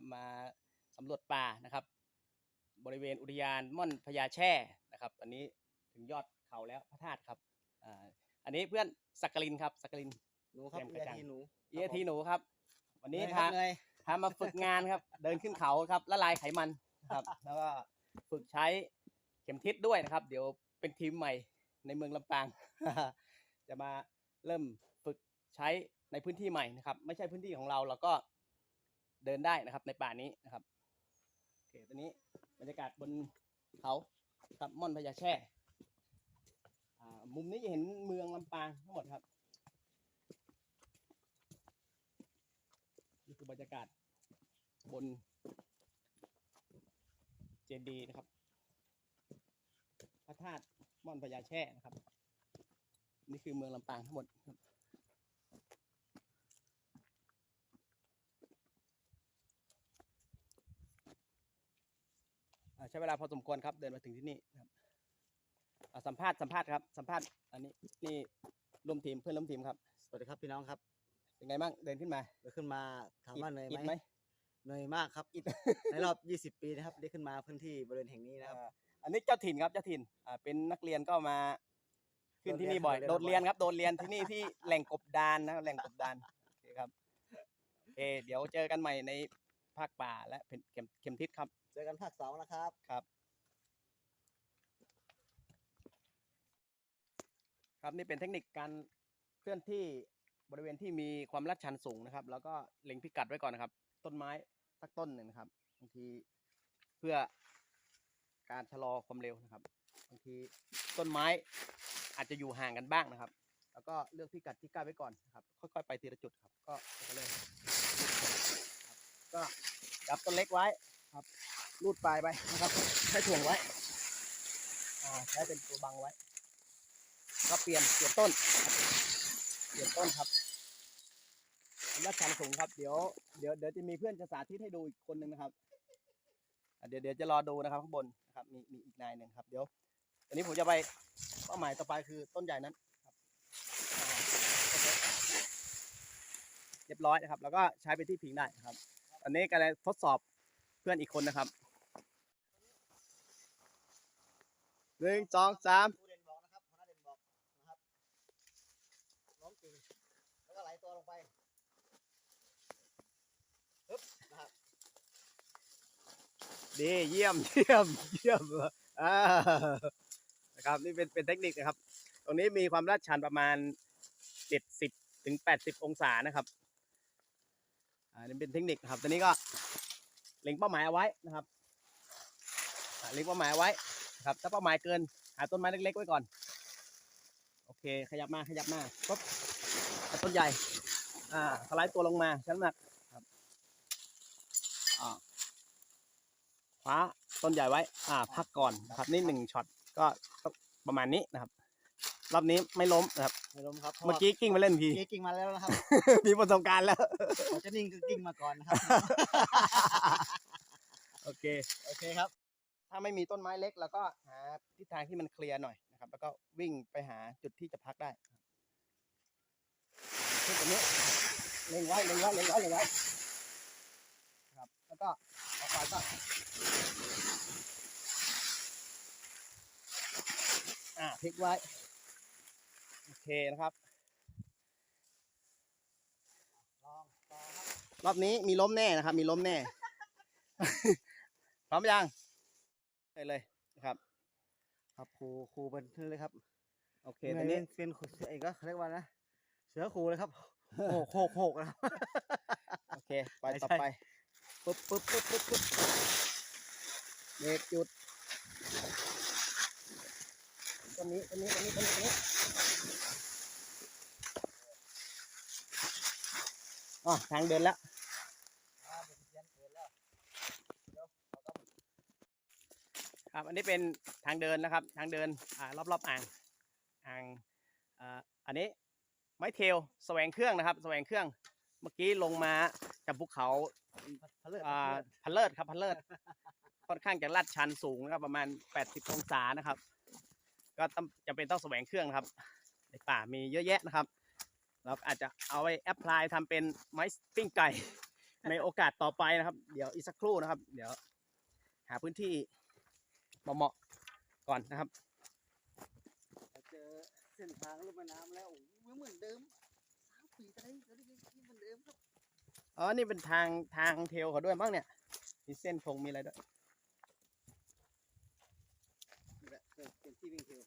นะครับมาสำรวจป่านะครับ บริเวณอุทยานม่อนพญาแช่นะครับตอนนี้ถึงยอดเขาแล้วพระธาตุครับอ่าอันนี้เพื่อนสักกลินครับสักกลินหนูครับแกมกเอีระยจังทีหนูเอียทีหนูครับ วันนี้เหอยพาครับเหนื่อยพามาฝึกงานครับ เดินขึ้นเขาครับละลายไขมันนะครับ แล้วก็ฝึกใช้เข็มทิศด้วยนะครับ เดี๋ยวเป็นทีมใหม่ในเมืองลำปาง จะมาเริ่มฝึกใช้ในพื้นที่ใหม่นะครับ ไม่ใช่พื้นที่ของเราเราก็ เดินได้นะครับ ในป่านี้นะครับโอเคตอนนี้บรรยากาศบนเขาครับม่อนพญาแช่มุมนี้จะเห็นเมืองลำปางทั้งหมดครับนี่คือบรรยากาศบนเจดีย์นะครับ พระธาตุม่อนพญาแช่นะครับ นี่คือเมืองลำปางทั้งหมดครับ ใช้เวลาพอสมควรครับเดินมาถึงที่นี่นะครับอ่าสัมภาษณ์สัมภาษณ์ครับสัมภาษณ์อันนี้นี่ร่วมทีมเพื่อนร่วมทีมครับสวัสดีครับพี่น้องครับเป็นไงบ้างเดินขึ้นมาเดี๋ยวขึ้นมาถามว่าเหนื่อยอิดไหไหมมเหนื่อยมากครับในรอบ 20 ปีนะครับได้ขึ้นมาพื้นที่บริเวณแห่งนี้นะครับอ่าอันนี้เจ้าถิ่นครับเจ้าถิ่นอ่าเป็นนักเรียนก็มา ขึ้นที่นี่บ่อยโดโดดดเรีเรียยนนครับโดดเรียนที่นี่ที่แหล่งกบดานนะครับแหล่งกบดานโอเคครับโอเคเดี๋ยวเจอกันใหม่ในภาคป่าและเข็มเข็มทิศครับ เจอกันภาคสองนะครับ ครับ ครับนี่เป็นเทคนิคการเคลื่อนที่บริเวณที่มีความลาดชันสูงนะครับ แล้วก็เล็งพิกัดไว้ก่อนนะครับ ต้นไม้สักต้นหนึ่งนะครับบางทีเพื่อการชะลอความเร็วนะครับบางทีต้นไม้อาจจะอยู่ห่างกันบ้างนะครับ แล้วก็เลือกพิกัดที่ใกล้ไว้ก่อนนะครับ ค่อยๆไปทีละจุดครับ ก็ไปเลยครับก็จับต้นเล็กไว้ครับ รูดปลายไปนะครับใช้ถ่วงไว้ใช้เป็นตัวบังไว้ ก็เปลี่ยนเปลี่ยนต้น เปลี่ยนต้นครับผมรักชันสูงครับเดี๋ยวเดี๋ยวเดี๋ยวจะมีเพื่อนจะสาธิตให้ดูอีกคนหนึ่งนะครับเดี๋ยวเดี๋ยวจะรอดูนะครับข้างบนนะครับมีมีอีกนายหนึ่งครับเดี๋ยวอันนี้ผมจะไปเป้าหมายต่อไปคือต้นใหญ่นั้นครับเรียบร้อยนะครับ แล้วก็ใช้เป็นที่พิงได้นะครับ อันนี้กำลังทดสอบเพื่อนอีกคนนะครับ หนึ่งสองสามครูเด่นบอกนะครับหัวหน้าเด่นบอกนะครับล้มจริงแล้วก็ไหลตัวลงไปปึ๊บนะครับดีเยี่ยมเยี่ยมเยี่ยมอ่านะครับนี่เป็นเป็นเทคนิคนะครับ ตรงนี้มีความลาดชันประมาณ70ถึง80องศานะครับอ่านี่เป็นเทคนิคครับตอนนี้ก็เล็งเป้าหมายเอาไว้นะครับเล็งเป้าหมายเอาไว้ ครับถ้าเป้าหมายเกินหาต้นไม้เล็กๆไว้ก่อน โอเค ขยับมาขยับมาปุ๊บเอาต้นใหญ่ อ่าสไลด์ตัวลงมาชั้นหนักครับอ่าคว้าต้นใหญ่ไว้ อ่า พักก่อนนะครับนี่หนึ่งช็อตก็ต้องประมาณนี้นะครับ รอบนี้ไม่ล้มนะครับไม่ล้มครับพราะเมื่อกี้กิ้งมาเล่นพีเมื่อกี้กิ้งมาแล้วนะครับมีประสบการณ์แล้วพอจะนิ่งก็กิ้งมาก่อนนะครับ โอเค โอเคครับ ถ้าไม่มีต้นไม้เล็กเราก็หาทิศทางที่มันเคลียร์หน่อยนะครับ แล้วก็วิ่งไปหาจุดที่จะพักได้ขึ้นตรงนี้เล็งไว้เล็งไว้เล็งไว้เล็งไว้ครับ แล้วก็ต่อไปก็อ่าพลิกไว้โอเคนะครับลองต่อครับรอบนี้มีล้มแน่นะครับ มีล้มแน่ พร้อมยัง เลยนะครับ ครับครูครูเป็นนี่เลยครับโอเคเหตนื่ออนยนี้เป็นเป็นเสือเอกก็เขาเรียกว่านะเสือครูเลยครับโหกโหกโหกนะครับโอเค ไปใช่ต่อใช่ไปปุ๊บปุ๊บปุ๊บปุ๊บปุ๊บเบรกหยุดตัวนี้ตัวนี้ตัวนี้ตัวนี้ตัวนี้อ๋อทางเดินแล้ว อ่าเป็นเสียงเกินแล้ว ครับ อันนี้เป็นทางเดินนะครับ ทางเดินอ่ารอบๆอ่างอ่างอ่าอันนี้ไม้เทลแสวงเครื่องนะครับ แสวงเครื่อง เมื่อกี้ลงมาจากภูเขาพะเลิศอ่าพะเลิศพันเลิศครับพันเลิศค่อนข้างจะลาดชันสูงนะครับประมาณ 80 องศานะครับ ก็ต้องจะเป็นต้องแสวงเครื่องนะครับ ในป่ามีเยอะแยะนะครับ เราก็อาจจะเอาไปแอพพลายทำเป็นไม้ปิ้งไก่ในโอกาสต่อไปนะครับ เดี๋ยวอีกสักครู่นะครับ เดี๋ยว หาพื้นที่ เหมาะๆก่อนนะครับเจอเส้นทางลงแม่น้ำแล้วโอ้โหเหมือนเดิมสามปีจะได้จะได้ที่เหมือนเดิมครับอ๋อนี่เป็นทางทางเทลเขาด้วยมั้งเนี่ยมีเส้นธงมีอะไรด้วยนี่แหละเป็นเป็นที่วิ่งเทว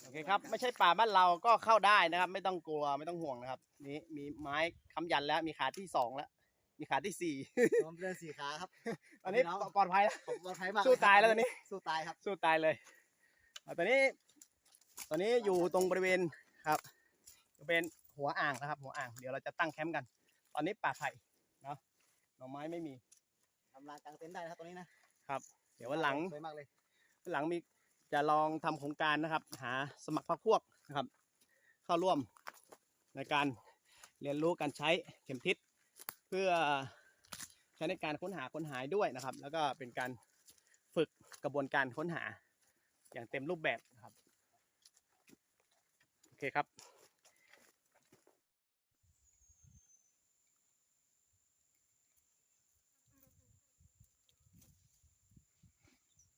โอเคครับ ไม่ใช่ป่าบ้านเราก็เข้าได้นะครับ ไม่ต้องกลัวไม่ต้องห่วงนะครับ นี่มีไม้ค้ำยันแล้วมีขาที่สองแล้ว มีขาที่สี่พร้อมเดินสี่ขาครับตอนนี้พี่น้องปลอดภัยแล้วผมปลอดภัยมากสู้ตายแล้วตอนนี้สู้ตายครับ สู้ตายเลยอ่าตอนนี้ ตอนนี้อยู่ตรงบริเวณครับบริเวณหัวอ่างนะครับ หัวอ่างเดี๋ยวเราจะตั้งแคมป์กัน ตอนนี้ป่าไผ่เนาะหน่อไม้ไม่มีทำลานกลางเต็นท์ได้นะครับตรงนี้นะเดี๋ยววันหลังสวยมากเลยวันหลังมีจะลองทำโครงการนะครับ หาสมัครพรรคพวกนะครับ เข้าร่วมในการเรียนรู้การใช้เข็มทิศเพื่อใช้ในการค้นหาค้นหายด้วยนะครับ แล้วก็เป็นการฝึกกระบวนการค้นหาอย่างเต็มรูปแบบนะครับโอเคครับ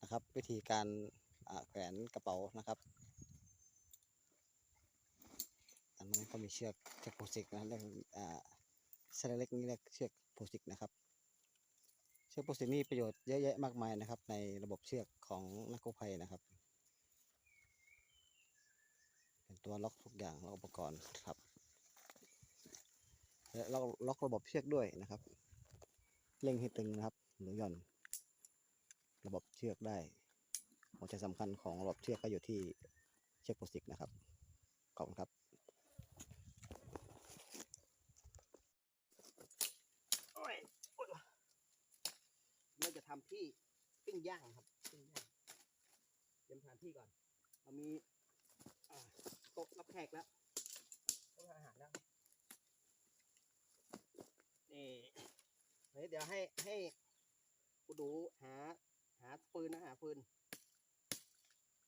นะครับวิธีการแขวนกระเป๋านะครับอันนั้นก็มีเชือกเชือกโพสิกนะครับ เส้นเล็กนี่เรียกเชือกโพสิกนะครับ เชือกโพสิกนี่ประโยชน์เยอะแยะมากมายนะครับ ในระบบเชือกของนักกู้ภัยนะครับ เป็นตัวล็อกทุกอย่างล็อกอุปกรณ์ครับและล็อกล็อกระบบเชือกด้วยนะครับเร่งให้ตึงนะครับหรือหย่อน ระบบเชือกได้หัวใจสำคัญของระบบเชือกก็อยู่ที่เชือกโพสิกนะครับขอบคุณครับ โอ้ยโอ๊ย เราจะทำที่ปิ้งย่างครับปิ้งย่างเตรียมสถานที่ก่อน เรามีอ่าโต๊ะรับแขกแล้วโต๊ะทานอาหารแล้วนี่เฮ้ยเดี๋ยวให้ให้กูดูหาหาฟืนนะหาฟืน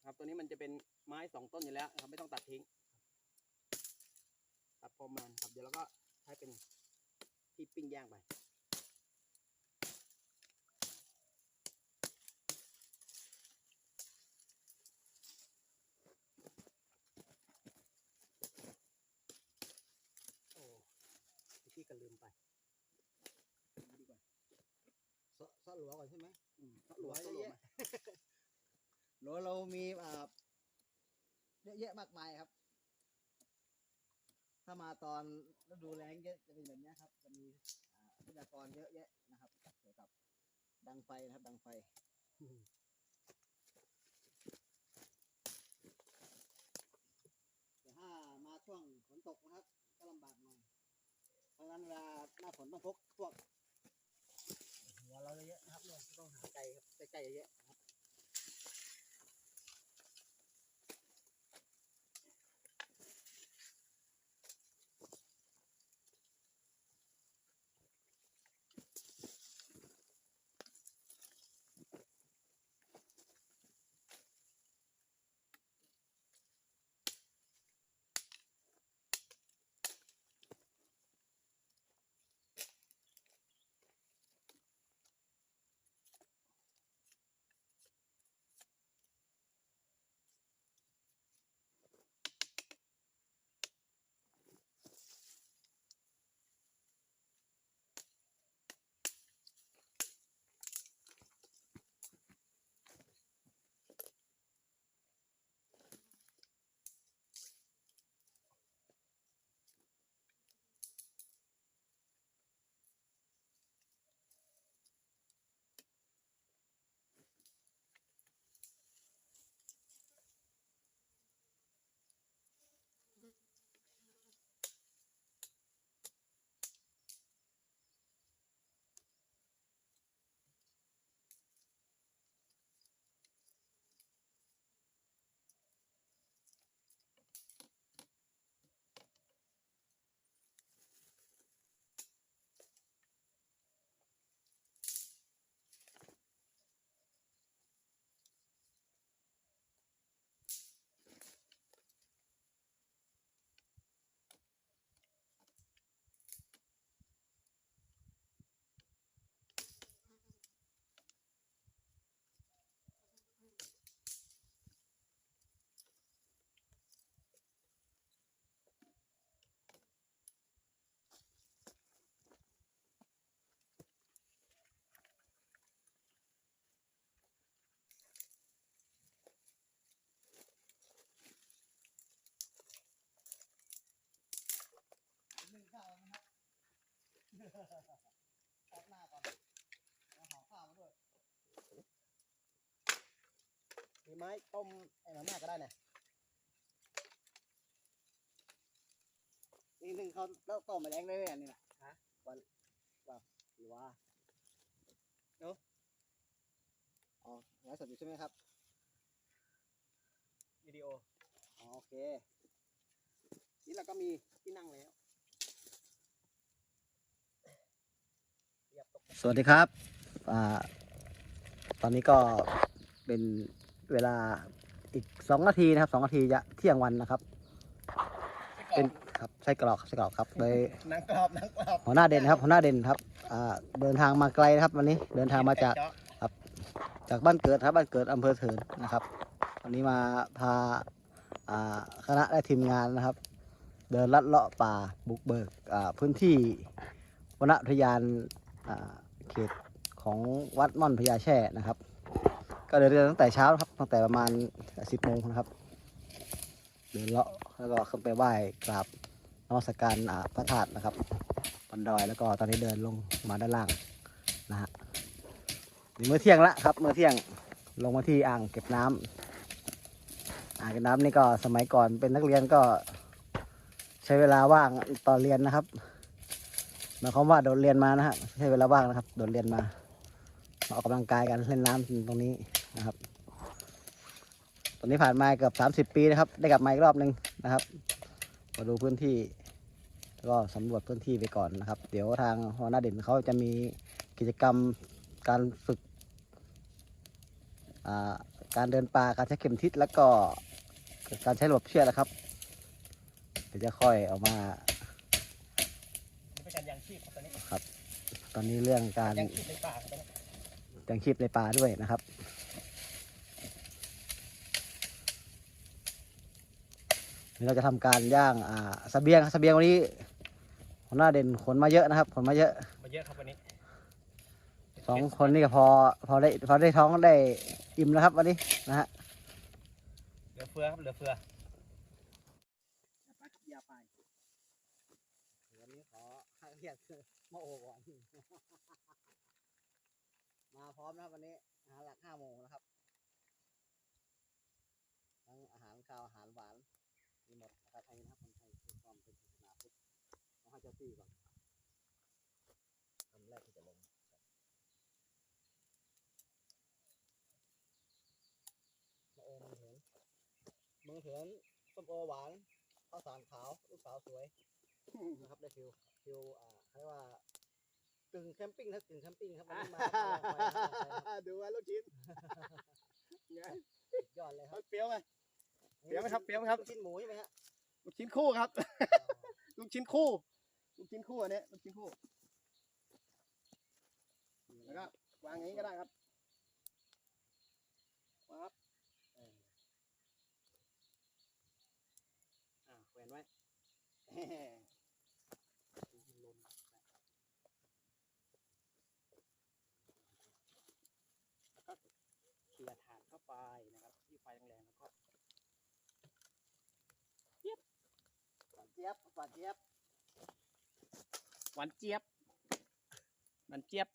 ครับตัวนี้มันจะเป็นไม้สองต้นอยู่แล้วนะครับไม่ต้องตัดทิ้งตัดพอประมาณครับเดี๋ยวเราก็ใช้เป็นที่ปิ้งย่างไป โอ้พี่ก็ลืมไปดีกว่า ซอซอหลัวก่อนใช่ไหม อืมหลวง เยอะแยะ หลัวเรามีอ่าเยอะแยะมากมายครับ ถ้ามาตอนฤดูแล้งเยอะจะเป็นแบบนี้ครับ จะมีทรัพยากรเยอะแยะนะครับ เกี่ยวกับดังไฟนะครับ ดังไฟแต่ถ้ามาช่วงฝนตกนะครับ ก็ลำบากหน่อยเพราะฉะนั้นเวลาหน้าฝนต้องพกพวกหัวเราเยอะๆนะครับเนี่ยต้องหาไกลครับใกล้ๆเยอะๆ นะครับออกหน้าก่อนเอาห่อข้าวมาด้วย มีไม้ต้มไอ้หมาม่าก็ได้เนี่ยนี่หนึ่งเขาแล้วต้มมาแรงได้เลยอันนี้นะฮะ วันว่าหรือว่าเนาะอ๋อไลฟ์สดอยู่ใช่ไหมครับ วิดีโอ อ๋อโอเค นี่เราก็มีที่นั่งแล้วเรียบตก สวัสดีครับอ่าตอนนี้ก็เป็นเวลาอีกสองนาทีนะครับสองนาทีจะเที่ยงวันนะครับ เป็นครับไส้กรอกครับไส้กรอกครับโดยหนังกรอบหนังกรอบหัวหน้าเด่นครับหัวหน้าเด่นครับอ่าเดินทางมาไกลนะครับวันนี้เดินทางมาจากเจาะจากบ้านเกิดครับบ้านเกิดอำเภอเถินนะครับ วันนี้มาพาอ่าคณะและทีมงานนะครับ เดินลัดเลาะป่าบุกเบิกอ่าพื้นที่วนอุทยานอ่า เขตของวัดม่อนพญาแช่นะครับ ก็เดินเรือตั้งแต่เช้าครับตั้งแต่ประมาณสิบโมงนะครับเดินเลาะแล้วก็ขึ้นไปไหว้กราบนมัสการพระธาตุนะครับบนดอยแล้วก็ตอนนี้เดินลงมาด้านล่างนะฮะนี่มื้อเที่ยงละครับมื้อเที่ยงลงมาที่อ่างเก็บน้ำอ่างเก็บน้ำนี่ก็สมัยก่อนเป็นนักเรียนก็ใช้เวลาว่างตอนเรียนนะครับ มายความว่าโดดเรียนมานะฮะไม่ใช่เวลาว่างนะครับ โดดเรียนมามาออกกำลังกายกันเล่นน้ำตรงนี้นะครับ ตอนนี้ผ่านมาเกือบสามสิบ30 ปีนะครับ ได้กลับมาอีกรอบหนึ่งนะครับ มาดูพื้นที่แล้วก็สำรวจพื้นที่ไปก่อนนะครับ เดี๋ยวทางหัวหน้าเด่นเขาจะมีกิจกรรมการฝึกการเดินป่าการใช้เข็มทิศแล้วก็การใช้ระบเชือกนะครับ เดี๋ยวจะค่อยเออกมา นี่เป็นการยังชีพครับตอนนี้ ตอนนี้เรื่องการยังชีพในป่าครับตอนนี้ยังชีพในป่าด้วยนะครับ นี่เราจะทำการย่างอ่าเสบียงเสบียงวันนี้หัวหน้าเด่นขนมาเยอะนะครับขนมาเยอะมาเยอะครับวันนี้สองคนนี่ก็พอพอได้พอได้ท้องได้อิ่มแล้วครับวันนี้นะฮะเหลือเฟือครับเหลือเฟือไปครับยาไปวันนี้ขอเรียกมาโอก่อน มาพร้ อมนะครับวันนี้อาหารหลักห้าโมงนะครับทั้งอาหารข้าวอาหารหวานมีหมดนะครับไทยนะครับคนไทยเพื่อความเป็นศาสนาพุทธต้องให้เจ้าที่ก่อนคำแรกที่จะลงมาโอมือเถินมือเถินส้มโอหวานข้าวสารขาวลูกสาวสวยนะครับได้ฟิวฟิวอ่าเขาเรียกว่า กึ่งแคมปิ้งครับกึ่งแคมปิ้งครับวันนี้มาลองไปนะครับดูว่าลูกชิ้นไงสุดยอดเลยครับเปรี้ยวไหมเปรี้ยวไหมครับเปรี้ยวไหมครับลูกชิ้นหมูใช่ไหมฮะลูกชิ้นคู่ครับลูกชิ้นคู่ลูกชิ้นคู่อันนี้ลูกชิ้นคู่แล้วก็วางอย่างนี้ก็ได้ครับปั๊บเอออ่าแขวนไว้แหม่แล้วก็เขี่ยถ่านเข้าไปนะครับ ที่ไฟแรงๆแล้วก็หวานเจี๊ยบหวานเจี๊ยบหวานเจี๊ยบหวานเจี๊ยบ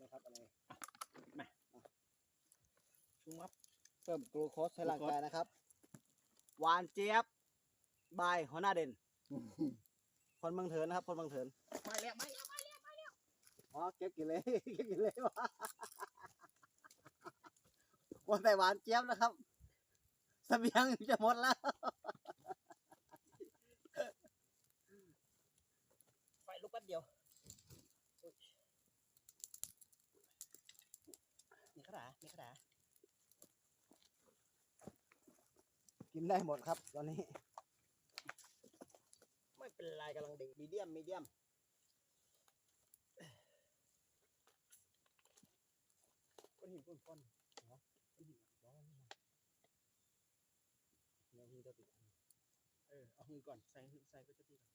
นะครับอะไรชุบมับเพิ่มกลูโคสให้ร่างกายนะครับหวานเจี๊ยบ บายหัวหน้าเด่น คนเมืองเถินนะครับ คนเมืองเถินไม่แล้วไม่แล้วอ๋อเก็บกินเลยเก็บกินเลยวะวันแต่หวานเจี๊ยบนะครับเสบียงจะหมดแล้วไฟลุกแป๊บเดียวอุ๊ยมีขนามีขนากินได้หมดครับ ตอนนี้ไม่ เป็นไรกำลังดีมีเดียมมีเดียมก้อนหินก้อนก้อนเหรอก้อนหินร้อนนี่มาเดี๋ยวพี่จะปิดเออเอามือก่อนใส่ใส่ไปจะตีก่อน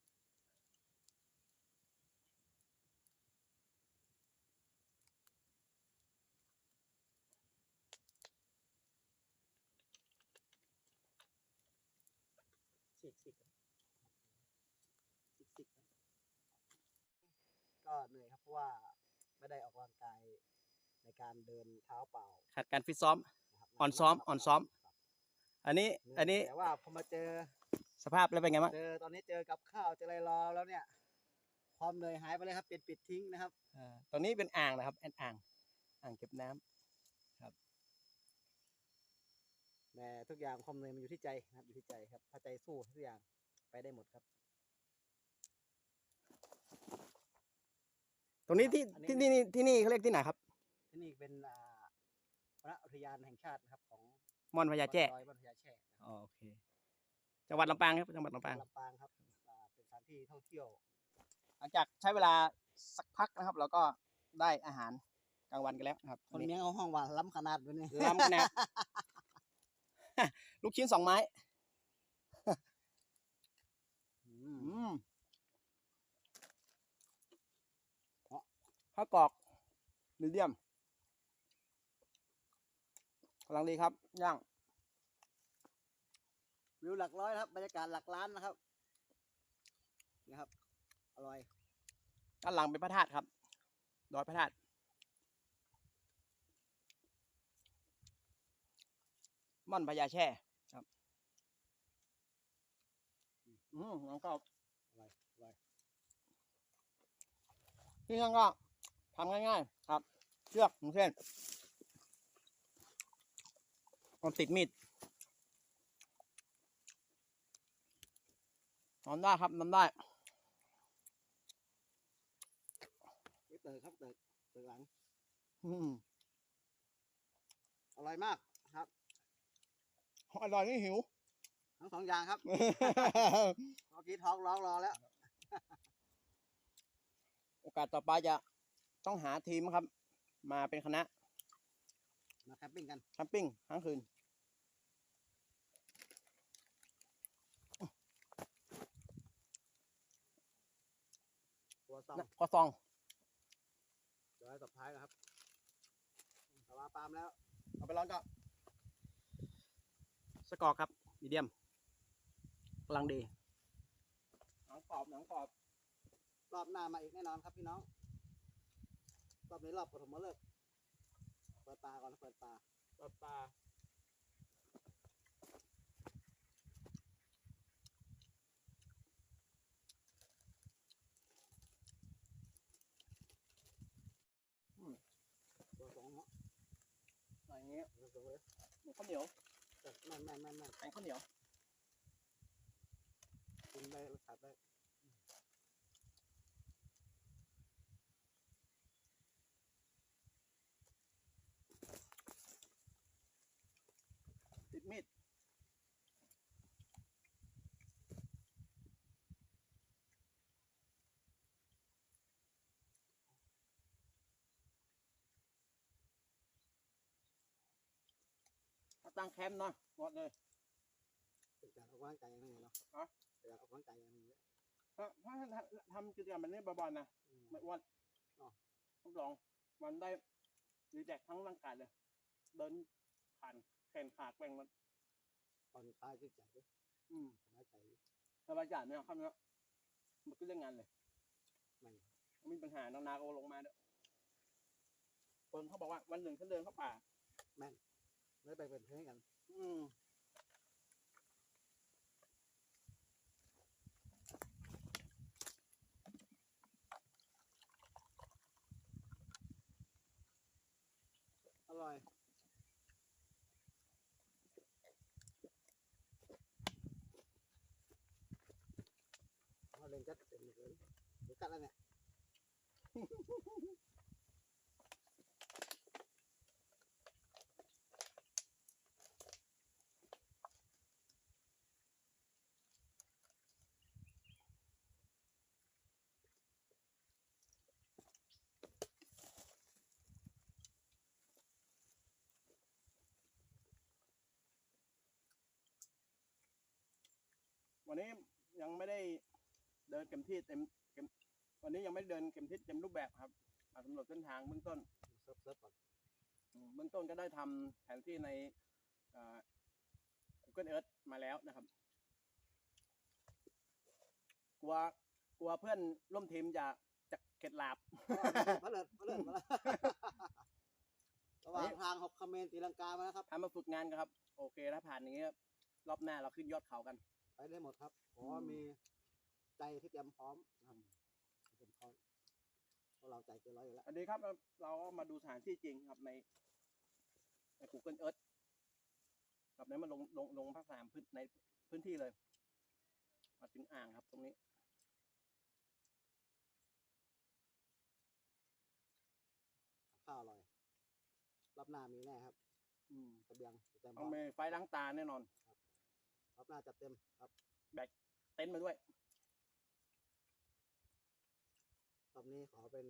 สิกสิกสิกก็เหนื่อยค รับเพราะว่าไม่ได้ออกกำลังกายในการเดินเท้าเปล่าขาดการฟิตซ้อม นะครับอ่อนซ้อมอ่อนซ้อม ครับอันนี้เหยอันนี้แต่ว่าพอมาเจอสภาพแล้วเป็นไงบ้างเจอตอนนี้เจอกับข้าวเจออะไรรอแล้วเนี่ย ความเหนื่อยหายไปเลยครับปิดปิดทิ้งนะครับ อ่าตรงนี้เป็นอ่างนะครับเป็นอ่างอ่างเก็บน้ำแต่ทุกอย่างความเหนื่อยมันอยู่ที่ใจนะครับอยู่ที่ใจครับถ้าใจสู้ทุกอย่างไปได้หมดครับ ตรงนี้ที่อันนี้ ที่นี่ที่นี่เขาเรียกที่ไหนครับที่นี่เป็นอ่าวนอุทยานแห่งชาตินะครับของม่อนพญาแจ้ดอยม่อนพญาแช่นะครับอ๋อโอเค จังหวัดลำปางครับจังหวัดลำปาง ลำปางครับอ่าเป็นสถานที่ท่องเที่ยว หลังจากใช้เวลาสักพักนะครับ เราก็ได้อาหารกลางวันกันแล้วนะครับคนอันเมีนี้ยงเอาห้องว่าล้ำขนาดด้วยนี่ล้ำขนาดลูกชิ้นสองไม้ อือืม มข้าวกรอกมีเดียมกำลังดีครับ ย่าง วิวหลักร้อยนะครับ บรรยากาศหลักล้านนะครับนี่ครับ อร่อย ด้านหลังเป็นพระธาตุครับ ดอยพระธาตุม่อนพญาแช่ครับ อืมน้องก็อร่อยอร่อยที่นั่นก็ ทำง่ายๆครับ เชือกหนึ่งเส้นเอาติดมีดนอนได้ครับนอนได้นี่เติร์ครับเติร์เติร์หลังอืมอร่อยมากครับอร่อยนี่หิว ทั้งสองอย่างครับเมื่อกี้ท้องร้องรอแล้ว โอกาสต่อไปจะ ต้องหาทีมครับ มาเป็นคณะมาแคมปิ้งกันแคมปิ้งทั้งคืนตัวซองนะก็ซองเดี๋ยวให้สุดท้ายนะครับสวาปาล์มแล้ว เอาไปร้อนก็สกอร์ครับมีเดียมกำลังดีหนังกรอบหนังกรอบรอบหน้ามาอีกแน่นอนครับพี่น้อง รอบนี้รอบปฐมฤกษ์เปิดตาก่อนนะเปิดตาปลาปลาอืมตัวสองเนาะอะไรอย่างเงี้ยตัวสองเลยเหมือนข้าวเหนียวเออแม่นแม่นแม่นแม่นแกงข้าวเหนียวกินได้รสชาติได้ติด ตั้งแคมป์เนาะหมดเลย เป็นการออกกำลังกายอย่างหนึงเนาะฮะ เป็นการออกกำลังกายอย่างหนึงเลยถ้าถ้าถ้าทำกิจกรรมแบบนี้บ่อยๆนะอืม ไม่อ้วนอ๋อรับรองมันได้รีแลกซ์ทั้งร่างกายเลย เดินผ่านแขนขาแกว่งมัน ผ่อนคลายจิตใจด้วยอืมสบายใจด้วยสบายใจไหมครับเนี้ยมันก็เรื่องงานเลยไม่ไม่มีปัญหานานาก็ลงมาเด้อคนเขาบอกว่าวันหนึ่งฉันเดินเข้าป่า เลยไปเป็นเพื่อนกัน อืมอร่อย เอาเล่นจัดเต็มเลยเดี๋ยวกัดแล้วเนี่ย วันนี้ยังไม่ได้เดินเต็มที่เต็มเต็มวันนี้ยังไม่ได้เดินเต็มที่เต็มรูปแบบครับมาสำรวจเส้นทางเบื้องต้นเซิร์ฟเซิร์ฟก่อนอืมเบื้องต้นก็ได้ทำแผนที่ในเอ่อ Google Earth มาแล้วนะครับลัวกลัวเพื่อนร่วมทีมจะจะเข็ดหลาบพระเลิศพระเลิศมาแล้วระหว่างทางหกคอมเมนต์ตีลังกามาแล้วครับ ทำมาฝึกงานกันครับ โอเคถ้าผ่านอย่างนี้ครับรอบหน้าเราขึ้นยอดเขากัน ไปได้หมดครับ ขอมีใจที่เตรียมพร้อมนะครับเตรียมพร้อมเพราะเราใจเกินร้อยอยู่แล้วอันนี้ครับเราเราก็มาดูสถานที่จริงครับในใน Google Earth แบบนั้นมันลงลงลงภาคสนามพื้นในพื้นที่เลยมาถึงอ่างครับตรงนี้ ข้าวอร่อยรอบหน้ามีแน่ครับ อืมเสบียงเตรียมพต้ร้อองมมีไฟล้างตาแน่นอน รอบหน้าจัดเต็มครับเต็นท์มาด้วยรอบนี้ขอเป็น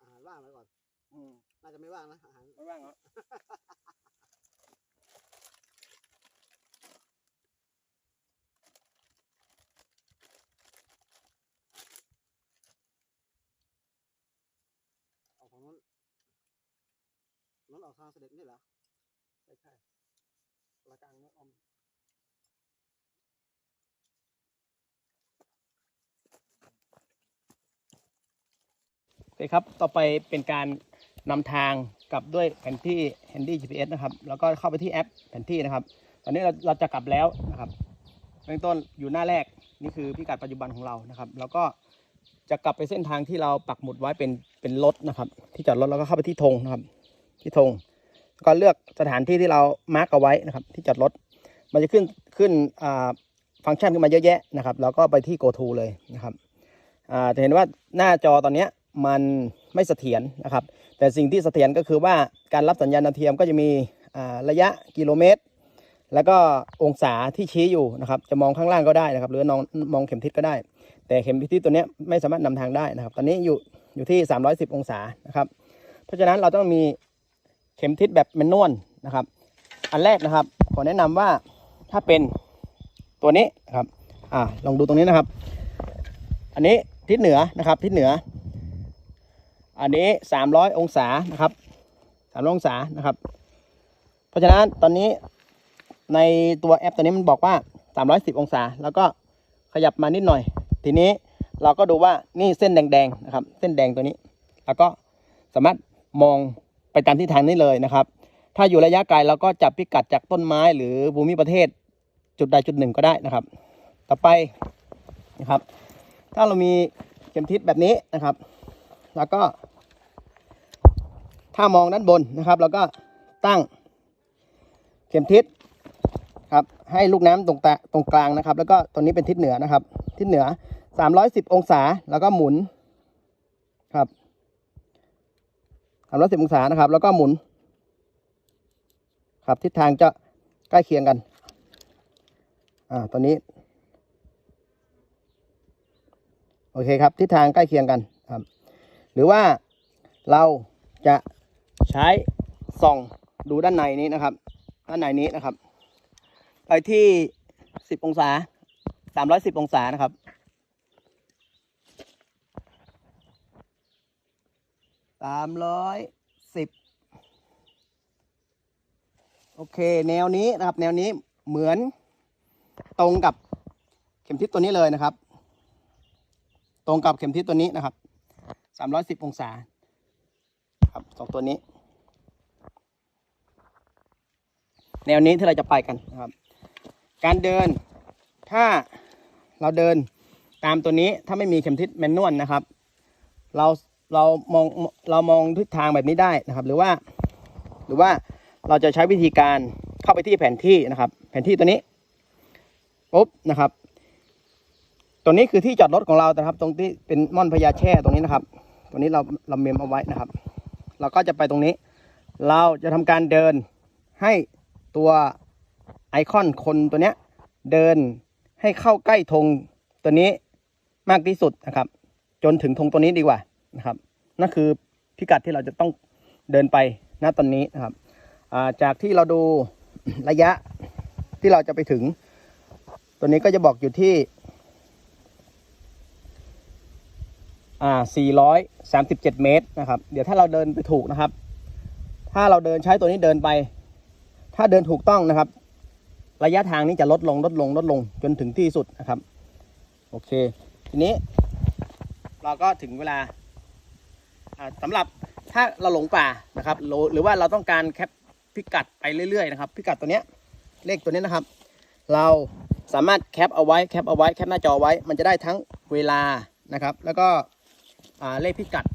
อาหารว่างไว้ก่อน อืมน่าจะไม่ว่างนะอาหารไม่ว่างเหรอออกของนู้นนู้นออกทางเสด็จนี่เหรอใช่ใช่ละกลางเนื้อออม โอเคครับ ต่อไปเป็นการนำทางกลับด้วยแผนที่ Handy GPS นะครับ แล้วก็เข้าไปที่แอปแผนที่นะครับ ตอนนี้เราเราจะกลับแล้วนะครับเบื้องต้นอยู่หน้าแรกนี่คือพิกัดปัจจุบันของเรานะครับ แล้วก็จะกลับไปเส้นทางที่เราปักหมุดไว้เป็นเป็นรถนะครับ ที่จอดรถแล้วก็เข้าไปที่ธงนะครับ ที่ธงก็เลือกสถานที่ที่เรามาร์กเอาไว้นะครับ ที่จอดรถ มันจะขึ้นขึ้นฟังก์ชันขึ้นมาเยอะแยะนะครับ แล้วก็ไปที่ go to เลยนะครับจะเห็นว่าหน้าจอตอนนี้ มันไม่เสถียรนะครับ แต่สิ่งที่เสถียรก็คือว่าการรับสัญญาณดาวเทียมก็จะมีระยะกิโลเมตร แล้วก็องศาที่ชี้อยู่นะครับ จะมองข้างล่างก็ได้นะครับ หรือมองมองเข็มทิศก็ได้ แต่เข็มทิศตัวนี้ไม่สามารถนำทางได้นะครับ ตอนนี้อยู่อยู่ที่ 310 องศานะครับ เพราะฉะนั้นเราต้องมีเข็มทิศแบบแมนนวลนะครับ อันแรกนะครับขอแนะนำว่าถ้าเป็นตัวนี้นะครับอ่าลองดูตรงนี้นะครับ อันนี้ทิศเหนือนะครับทิศเหนือ อันนี้ 300 องศานะครับ300องศานะครับ เพราะฉะนั้นตอนนี้ในตัวแอปตัวนี้มันบอกว่า 310 องศา แล้วก็ขยับมานิดหน่อย ทีนี้เราก็ดูว่านี่เส้นแดงๆนะครับ เส้นแดงตัวนี้ แล้วก็สามารถมองไปตามทิศทางนี้เลยนะครับ ถ้าอยู่ระยะไกลเราก็จับพิกัดจากต้นไม้หรือภูมิประเทศจุดใดจุดหนึ่งก็ได้นะครับ ต่อไปนะครับ ถ้าเรามีเข็มทิศแบบนี้นะครับ แล้วก็ ถ้ามองด้านบนนะครับ เราก็ตั้งเข็มทิศครับให้ลูกน้ำตรงตะตรงกลางนะครับ แล้วก็ตัวนี้เป็นทิศเหนือนะครับ ทิศเหนือ 310 องศาแล้วก็หมุนครับ310องศานะครับ แล้วก็หมุน ครับทิศทางจะใกล้เคียงกันอ่าตัวนี้ โอเคครับทิศทางใกล้เคียงกัน หรือว่าเราจะใช้ส่องดูด้านในนี้นะครับ ด้านในนี้นะครับ ไปที่สิบองศาสามร้อยสิบองศานะครับ สามร้อยสิบโอเค แนวนี้นะครับ แนวนี้เหมือนตรงกับเข็มทิศตัวนี้เลยนะครับ ตรงกับเข็มทิศตัวนี้นะครับ สามร้อยสิบองศา ครับสองตัวนี้ แนวนี้ที่เราจะไปกันนะครับ การเดินถ้าเราเดินตามตัวนี้ถ้าไม่มีเข็มทิศแมนนวลนะครับ เราเรามองเรามองทิศทางแบบนี้ได้นะครับ หรือว่า หรือว่าเราจะใช้วิธีการเข้าไปที่แผนที่นะครับ แผนที่ตัวนี้ปุ๊บนะครับ ตัวนี้คือที่จอดรถของเรานะครับ ตรงที่เป็นม่อนพญาแช่ตรงนี้นะครับ ตรงนี้เราเราเมมเอาไว้นะครับ เราก็จะไปตรงนี้ เราจะทำการเดินให้ตัวไอคอนคนตัวเนี้ยเดินให้เข้าใกล้ธงตัวนี้มากที่สุดนะครับ จนถึงธงตัวนี้ดีกว่านะครับนั่นคือพิกัดที่เราจะต้องเดินไปณตอนนี้นะครับาจากที่เราดูระยะที่เราจะไปถึง ตัวนี้ก็จะบอกอยู่ที่ อ่า437 เมตรนะครับ เดี๋ยวถ้าเราเดินไปถูกนะครับ ถ้าเราเดินใช้ตัวนี้เดินไป ถ้าเดินถูกต้องนะครับ ระยะทางนี้จะลดลงลดลงลดลงจนถึงที่สุดนะครับ โอเค ทีนี้ เราก็ถึงเวลาอ่าสำหรับถ้าเราหลงป่านะครับ หรือว่าเราต้องการแคปพิกัดไปเรื่อยๆนะครับ พิกัดตัวเนี้ยเลขตัวนี้นะครับ เราสามารถแคปเอาไว้แคปเอาไว้แคปหน้าจอไว้ มันจะได้ทั้งเวลานะครับ แล้วก็ เลขพิกัด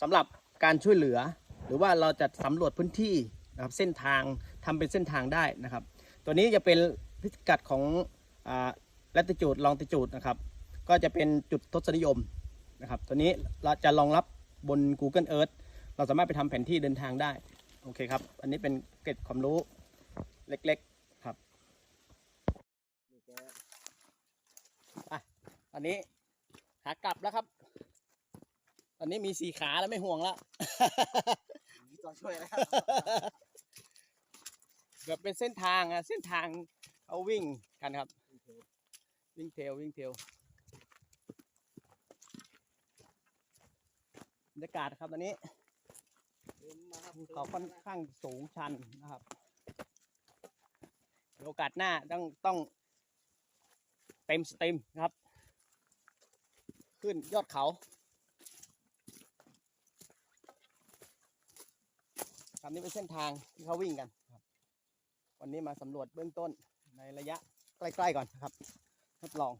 สำหรับการช่วยเหลือ หรือว่าเราจะสำรวจพื้นที่นะครับเส้นทางทำเป็นเส้นทางได้นะครับ ตัวนี้จะเป็นพิกัดของอ่า latitude longitude นะครับ ก็จะเป็นจุดทศนิยมนะครับ ตัวนี้เราจะรองรับบน Google Earth เราสามารถไปทำแผนที่เดินทางได้ โอเคครับ อันนี้เป็นเกร็ดความรู้เล็กๆครับอะอันนี้หากลับแล้วครับ ตอนนี้มีสี่ขาแล้วไม่ห่วงแล้วมีตัวช่วยแล้ว แบบเป็นเส้นทางอะเส้นทางเอาวิ่งกันครับ วิ่งเทรลวิ่งเทรลบรรยากาศครับตอนนี้ภูเขาค่อนข้างสูงชันนะครับเดี๋ยวโอกาสหน้าต้องต้อง เต็มสตรีมนะครับ ขึ้นยอดเขา ครับนี่เป็นเส้นทางที่เขาวิ่งกันครับ วันนี้มาสำรวจเบื้องต้นในระยะใกล้ ๆก่อนนะครับ ทดลอง